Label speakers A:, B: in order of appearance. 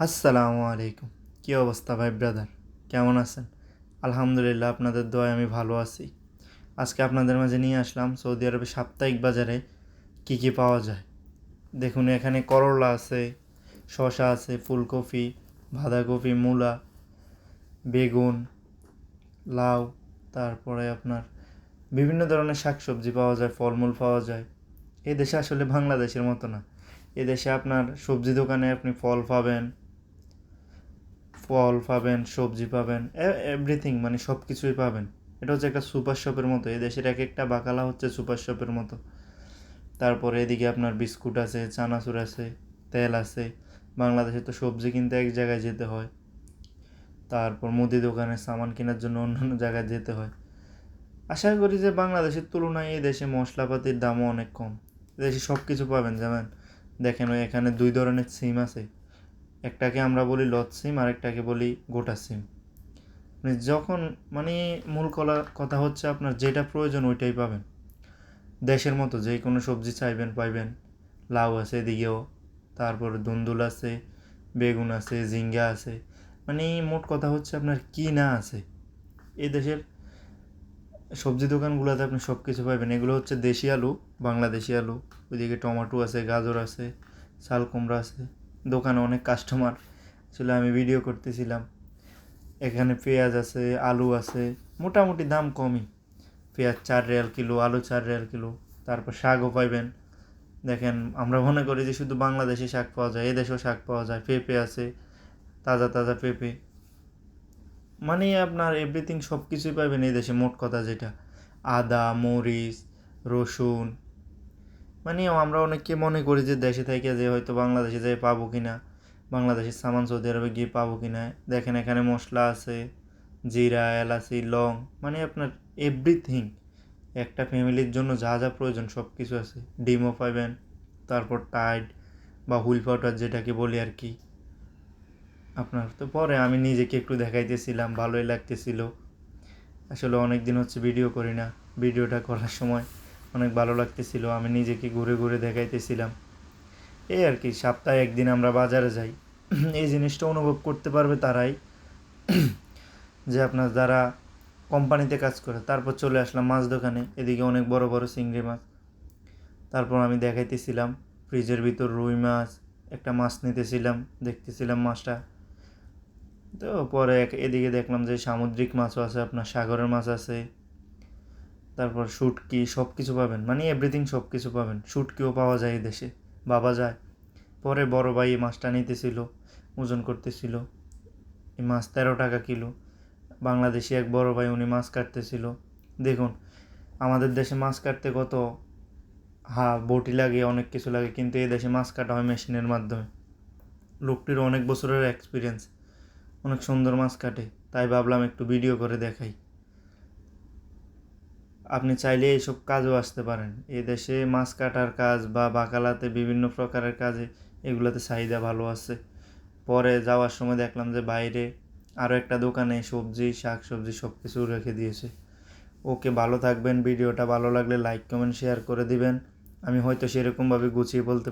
A: আসসালামু আলাইকুম। কী অবস্থা ভাই ব্রাদার কেমন আছেন? আলহামদুলিল্লাহ, আপনাদের দোয়ায় আমি ভালো আছি। আজকে আপনাদের মাঝে নিয়ে আসলাম সৌদি আরবে সাপ্তাহিক বাজারে কী কী পাওয়া যায়। দেখুন, এখানে করলা আছে, শসা আছে, ফুলকপি, বাঁধাকপি, মূলা, বেগুন, লাউ, তারপরে আপনার বিভিন্ন ধরনের শাকসবজি পাওয়া যায়, ফলমূল পাওয়া যায়। এই দেশে আসলে বাংলাদেশের মতো না। এদেশে আপনার সবজি দোকানে আপনি ফল পাবেন ফল পাবেন, সবজি পাবেন এভরিথিং মানে সব কিছুই পাবেন। এটা হচ্ছে একটা সুপার শপের মতো। এই দেশের এক একটা বাকালা হচ্ছে সুপার শপের মতো। তারপরে এদিকে আপনার বিস্কুট আছে, চানাচুর আছে, তেল আছে। বাংলাদেশে তো সবজি কিনতে এক জায়গায় যেতে হয়। তারপর মুদি দোকানে সামান কেনার জন্য অন্যান্য জায়গায় যেতে হয়। আশা করি যে বাংলাদেশের তুলনায় এই দেশে মশলাপাতির দামও অনেক কম। দেশে সব কিছু পাবেন যেমন দেখেন ওই এখানে দুই ধরনের সিম আছে। একটাকে আমরা বলি লত সিম আর একটাকে বলি গোটা সিম মানে যখন মানে মূল কলা, কথা হচ্ছে আপনার যেটা প্রয়োজন ওইটাই পাবেন। দেশের মতো যে কোনো সবজি চাইবেন, পাইবেন। লাউ আছে এদিকেও, তারপর দুন্দুল আছে, বেগুন আছে, ঝিঙ্গা আছে। মানে মোট কথা হচ্ছে আপনার কি না আছে। এই দেশের সবজি দোকানগুলোতে আপনি সব কিছু পাবেন এগুলো হচ্ছে দেশি আলু, বাংলাদেশি আলু। ওইদিকে টমেটো আছে, গাজর আছে শাল কুমড়া আছে। দোকানে অনেক কাস্টমার আসলে আমি ভিডিও করতেছিলাম। এখানে পেঁয়াজ আছে, আলু আছে, মোটামুটি দাম কমই। পেঁয়াজ চার রিয়াল কিলো, আলু চার রিয়াল কিলো, তারপর শাকও পাইবেন। দেখেন, আমরা মনে করি যে শুধু বাংলাদেশে শাক পাওয়া যায়, এদেশেও শাক পাওয়া যায়। পেঁপে আছে, তাজা তাজা পেঁপে। মানে আপনার এভরিথিং সব কিছুই পাবেন এই দেশে, মোট কথা যেটা। আদা, মরিচ, রসুন মানে আমরা অনেককে মনে করি যে দেশে থেকে যে হয়তো বাংলাদেশে যেয়ে পাবো কি না বাংলাদেশের সামান সৌদি আরবে গিয়ে পাবো কি না দেখেন এখানে মশলা আছে, জিরা, এলাচি, লং মানে আপনার এভরিথিং একটা ফ্যামিলির জন্য যা যা প্রয়োজন সব কিছু আছে। ডিমও পাবেন, তারপর টাইড বা হুইল পাউডার যেটাকে বলি আর কি। আপনার তো পরে আমি নিজেকে একটু দেখাইতেছিলাম, ভালোই লাগতেছিল। আসলে অনেক দিন হচ্ছে ভিডিও করি না ভিডিওটা করার সময়। অনেক ভালো লাগতেছিল, আমি নিজেকে ঘুরে ঘুরে দেখাইতেছিলাম। এই আর কি, সপ্তাহে একদিন আমরা বাজারে যাই। এই জিনিসটা অনুভব করতে পারবে তারাই, যে আপনার যারা কোম্পানিতে কাজ করে, তারপর চলে আসলাম মাছ দোকানে, এদিকে অনেক বড় বড় চিংড়ি মাছ। তারপর আমি দেখাইতেছিলাম, ফ্রিজের ভিতর রুই মাছ, একটা মাছ নিতেছিলাম, দেখতেছিলাম মাছটা। তো পরে এদিকে দেখলাম যে সামুদ্রিক মাছও আছে, আপনার সাগরের মাছ আছে তারপর শুটকি সব কিছু পাবেন মানে এভরিথিং সব কিছু পাবেন। শুটকিও পাওয়া যায় দেশে, বাবা যায়। পরে বড় ভাই এই মাছটা নিতেছিল, ওজন করতেছিল। এই মাছ তেরো টাকা কিলো। বাংলাদেশি এক বড় ভাই উনি মাছ কাটতেছিল। দেখুন, আমাদের দেশে মাছ কাটতে কত, হা, বটি লাগে, অনেক কিছু লাগে, কিন্তু এই দেশে মাছ কাটা হয় মেশিনের মাধ্যমে। লোকটির অনেক বছরের এক্সপিরিয়েন্স অনেক সুন্দর মাছ কাটে। তাই ভাবলাম একটু ভিডিও করে দেখাই। আপনি চাইলে এইসব কাজও আসতে পারেন। এদেশে দেশে মাছ কাটার কাজ বা বাকালাতে বিভিন্ন প্রকারের কাজে এগুলোতে চাহিদা ভালো আছে। পরে যাওয়ার সময় দেখলাম যে বাইরে আরও একটা দোকানে সবজি শাক সবজি সব কিছু রেখে দিয়েছে। ওকে ভালো থাকবেন, ভিডিওটা ভালো লাগলে লাইক, কমেন্ট, শেয়ার করে দিবেন। আমি হয়তো সেরকমভাবে গুছিয়ে বলতে